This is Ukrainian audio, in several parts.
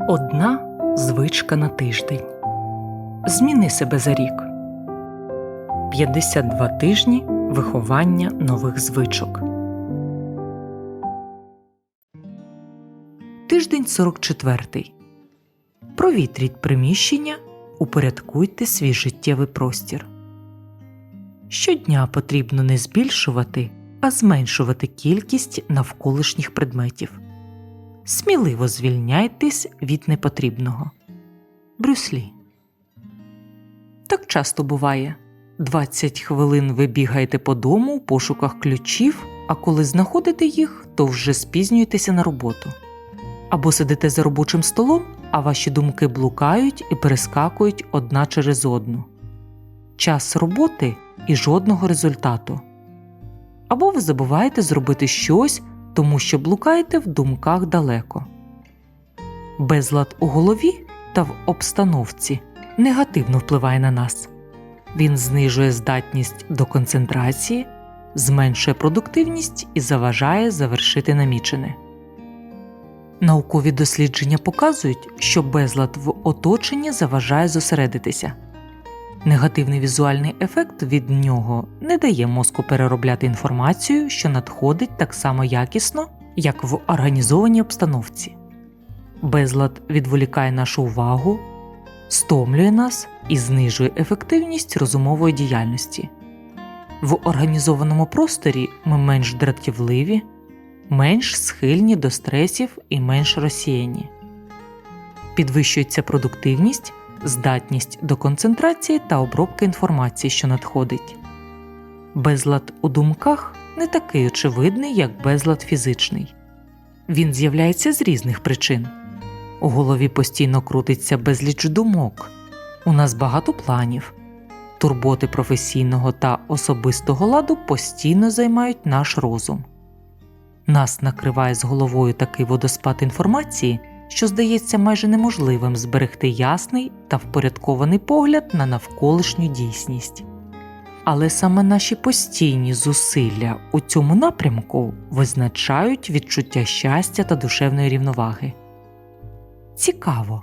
Одна звичка на тиждень. Зміни себе за рік. 52 тижні виховання нових звичок. Тиждень 44. Провітріть приміщення. Упорядкуйте свій життєвий простір. Щодня потрібно не збільшувати, а зменшувати кількість навколишніх предметів. Сміливо звільняйтесь від непотрібного. Брюслі. Так часто буває. 20 хвилин ви бігаєте по дому у пошуках ключів, а коли знаходите їх, то вже спізнюєтеся на роботу. Або сидите за робочим столом, а ваші думки блукають і перескакують одна через одну. Час роботи і жодного результату. Або ви забуваєте зробити щось, тому що блукаєте в думках далеко. Безлад у голові та в обстановці негативно впливає на нас. Він знижує здатність до концентрації, зменшує продуктивність і заважає завершити намічене. Наукові дослідження показують, що безлад в оточенні заважає зосередитися. Негативний візуальний ефект від нього не дає мозку переробляти інформацію, що надходить так само якісно, як в організованій обстановці. Безлад відволікає нашу увагу, стомлює нас і знижує ефективність розумової діяльності. В організованому просторі ми менш дратівливі, менш схильні до стресів і менш розсіяні. Підвищується продуктивність здатність до концентрації та обробки інформації, що надходить. Безлад у думках не такий очевидний, як безлад фізичний. Він з'являється з різних причин. У голові постійно крутиться безліч думок, у нас багато планів, турботи професійного та особистого ладу постійно займають наш розум. Нас накриває з головою такий водоспад інформації що здається майже неможливим зберегти ясний та впорядкований погляд на навколишню дійсність. Але саме наші постійні зусилля у цьому напрямку визначають відчуття щастя та душевної рівноваги. Цікаво,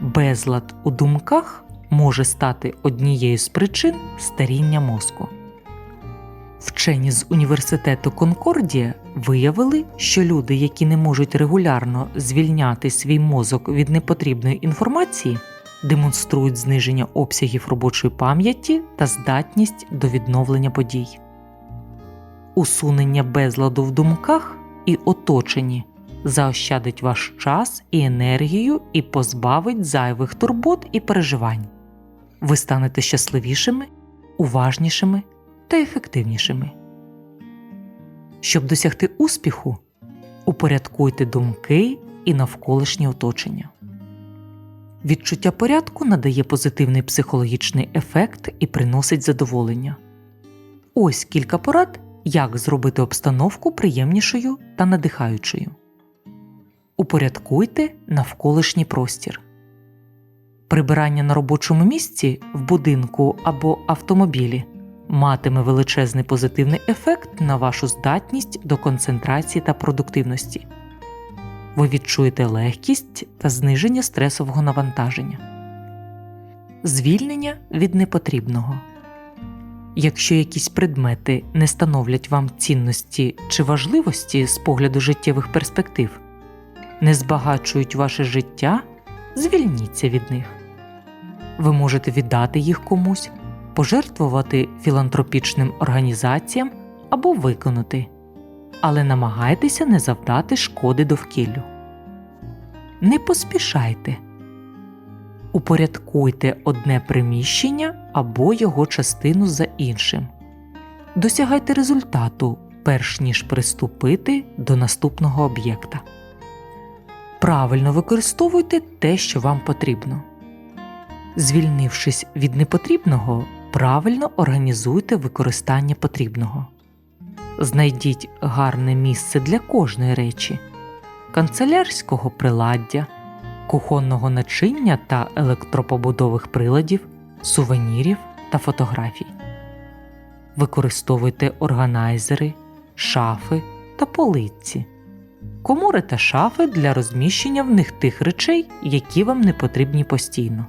безлад у думках може стати однією з причин старіння мозку. Вчені з університету Конкордія виявили, що люди, які не можуть регулярно звільняти свій мозок від непотрібної інформації, демонструють зниження обсягів робочої пам'яті та здатність до відновлення подій. Усунення безладу в думках і оточенні заощадить ваш час і енергію і позбавить зайвих турбот і переживань. Ви станете щасливішими, уважнішими та ефективнішими. Щоб досягти успіху, упорядкуйте думки і навколишнє оточення. Відчуття порядку надає позитивний психологічний ефект і приносить задоволення. Ось кілька порад, як зробити обстановку приємнішою та надихаючою. Упорядкуйте навколишній простір. Прибирання на робочому місці в будинку або автомобілі матиме величезний позитивний ефект на вашу здатність до концентрації та продуктивності. Ви відчуєте легкість та зниження стресового навантаження, звільнення від непотрібного. Якщо якісь предмети не становлять вам цінності чи важливості з погляду життєвих перспектив, не збагачують ваше життя, звільніться від них. Ви можете віддати їх комусь пожертвувати філантропічним організаціям або виконати, але намагайтеся не завдати шкоди довкіллю. Не поспішайте. Упорядкуйте одне приміщення або його частину за іншим. Досягайте результату, перш ніж приступити до наступного об'єкта. Правильно використовуйте те, що вам потрібно. Звільнившись від непотрібного, Правильно організуйте використання потрібного. Знайдіть гарне місце для кожної речі, канцелярського приладдя, кухонного начиння та електропобудових приладів, сувенірів та фотографій. Використовуйте органайзери, шафи та полиці. комори та шафи для розміщення в них тих речей, які вам не потрібні постійно.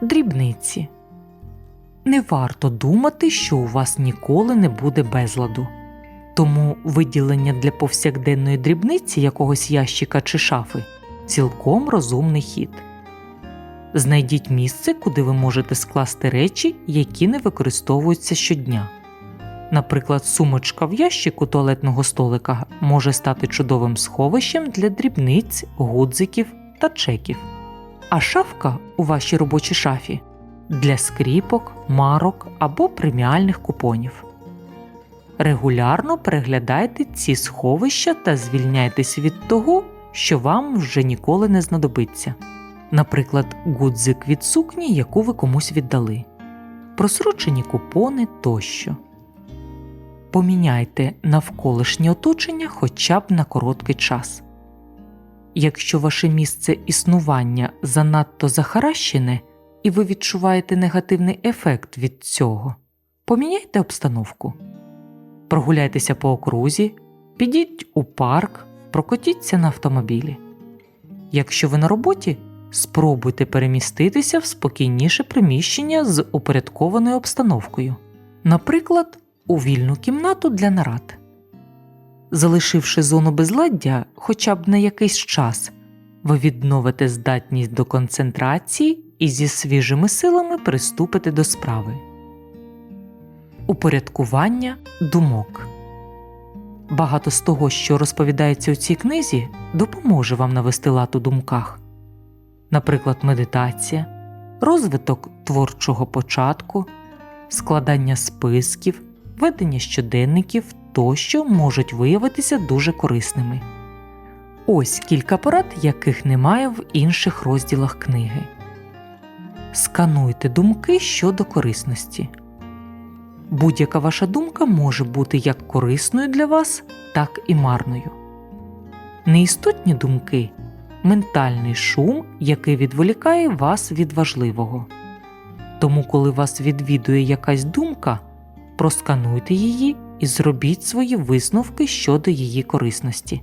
Дрібниці. Не варто думати, що у вас ніколи не буде безладу. Тому виділення для повсякденної дрібниці якогось ящика чи шафи цілком розумний хід. Знайдіть місце, куди ви можете скласти речі, які не використовуються щодня. Наприклад, сумочка в ящику туалетного столика може стати чудовим сховищем для дрібниць, гудзиків та чеків, а шафка у вашій робочій шафі для скріпок, марок або преміальних купонів. Регулярно переглядайте ці сховища та звільняйтесь від того, що вам вже ніколи не знадобиться. Наприклад, гудзик від сукні, яку ви комусь віддали, просрочені купони тощо. Поміняйте навколишнє оточення хоча б на короткий час. Якщо ваше місце існування занадто захаращене і ви відчуваєте негативний ефект від цього, поміняйте обстановку. Прогуляйтеся по окрузі, підіть у парк, прокотіться на автомобілі. Якщо ви на роботі, спробуйте переміститися в спокійніше приміщення з упорядкованою обстановкою, наприклад, у вільну кімнату для нарад. Залишивши зону безладдя хоча б на якийсь час, ви відновите здатність до концентрації і зі свіжими силами приступите до справи. Упорядкування думок. Багато з того, що розповідається у цій книзі, допоможе вам навести лад у думках, наприклад, медитація, розвиток творчого початку, складання списків, ведення щоденників тощо можуть виявитися дуже корисними. Ось кілька порад, яких немає в інших розділах книги. Скануйте думки щодо корисності. Будь-яка ваша думка може бути як корисною для вас, так і марною. Неістотні думки ментальний шум, який відволікає вас від важливого. Тому, коли вас відвідує якась думка, проскануйте її і зробіть свої висновки щодо її корисності.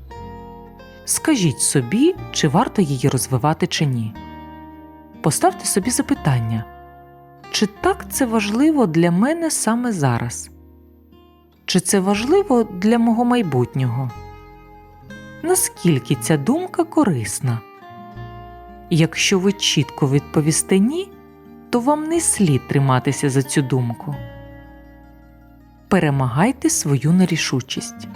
Скажіть собі, чи варто її розвивати чи ні. Поставте собі запитання чи так це важливо для мене саме зараз? Чи це важливо для мого майбутнього? Наскільки ця думка корисна? Якщо ви чітко відповісте ні, то вам не слід триматися за цю думку. Перемагайте свою нерішучість.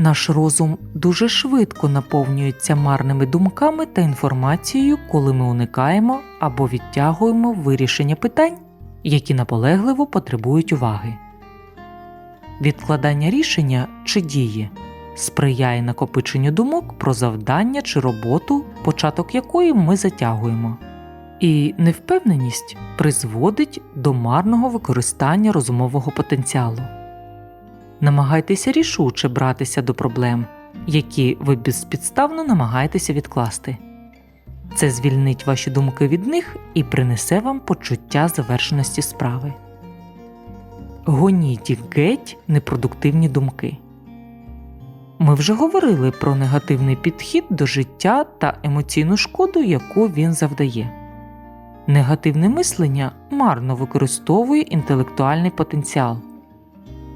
Наш розум дуже швидко наповнюється марними думками та інформацією, коли ми уникаємо або відтягуємо вирішення питань, які наполегливо потребують уваги. Відкладання рішення чи дії сприяє накопиченню думок про завдання чи роботу, початок якої ми затягуємо, і невпевненість призводить до марного використання розумового потенціалу. Намагайтеся рішуче братися до проблем, які ви безпідставно намагаєтеся відкласти. Це звільнить ваші думки від них і принесе вам почуття завершеності справи. Гоніть геть непродуктивні думки. Ми вже говорили про негативний підхід до життя та емоційну шкоду, яку він завдає. Негативне мислення марно використовує інтелектуальний потенціал.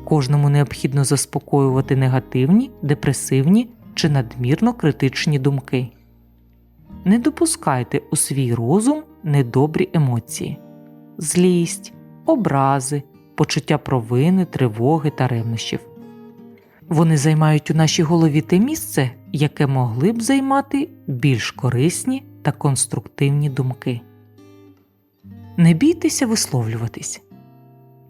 Кожному необхідно заспокоювати негативні, депресивні чи надмірно критичні думки. Не допускайте у свій розум недобрі емоції, злість, образи, почуття провини, тривоги та ревнощів. Вони займають у нашій голові те місце, яке могли б займати більш корисні та конструктивні думки. Не бійтеся висловлюватись.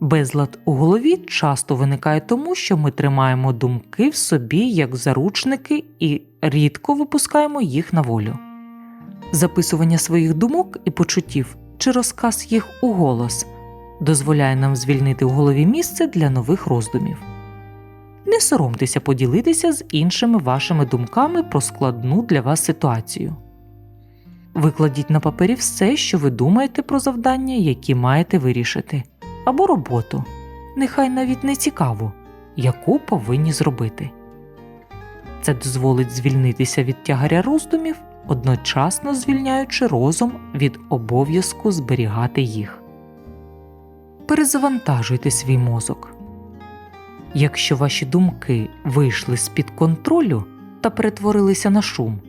Безлад у голові часто виникає тому, що ми тримаємо думки в собі як заручники і рідко випускаємо їх на волю. Записування своїх думок і почуттів чи розказ їх у голос дозволяє нам звільнити в голові місце для нових роздумів. Не соромтеся поділитися з іншими вашими думками про складну для вас ситуацію. Викладіть на папері все, що ви думаєте про завдання, які маєте вирішити, або роботу, нехай навіть не цікаво, яку повинні зробити. Це дозволить звільнитися від тягаря роздумів, одночасно звільняючи розум від обов'язку зберігати їх. Перезавантажуйте свій мозок. Якщо ваші думки вийшли з-під контролю та перетворилися на шум,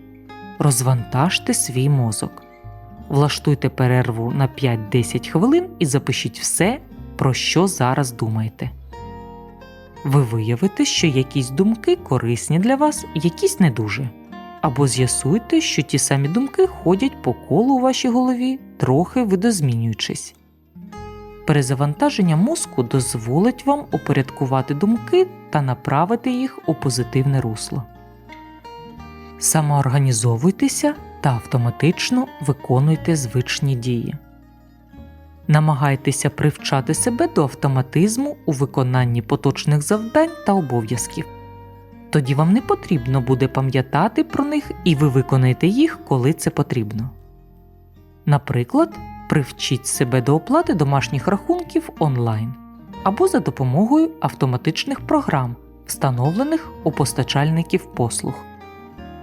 розвантажте свій мозок. Влаштуйте перерву на 5-10 хвилин і запишіть все, про що зараз думаєте. Ви виявите, що якісь думки корисні для вас, якісь не дуже. Або з'ясуйте, що ті самі думки ходять по колу у вашій голові, трохи видозмінюючись. Перезавантаження мозку дозволить вам упорядкувати думки та направити їх у позитивне русло. Самоорганізовуйтеся та автоматично виконуйте звичні дії. Намагайтеся привчати себе до автоматизму у виконанні поточних завдань та обов'язків. Тоді вам не потрібно буде пам'ятати про них і ви виконаєте їх, коли це потрібно. Наприклад, привчіть себе до оплати домашніх рахунків онлайн або за допомогою автоматичних програм, встановлених у постачальників послуг.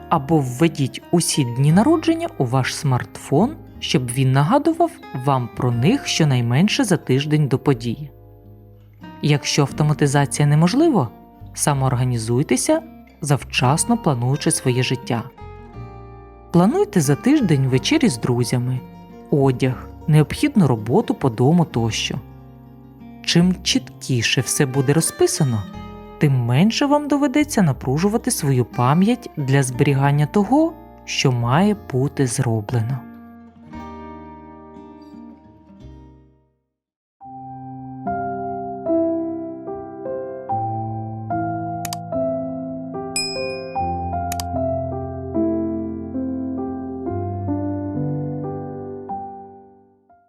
Або введіть усі дні народження у ваш смартфон, щоб він нагадував вам про них щонайменше за тиждень до події. Якщо автоматизація неможлива, самоорганізуйтеся, завчасно плануючи своє життя. Плануйте за тиждень вечері з друзями, одяг, необхідну роботу по дому тощо. Чим чіткіше все буде розписано, тим менше вам доведеться напружувати свою пам'ять для зберігання того, що має бути зроблено.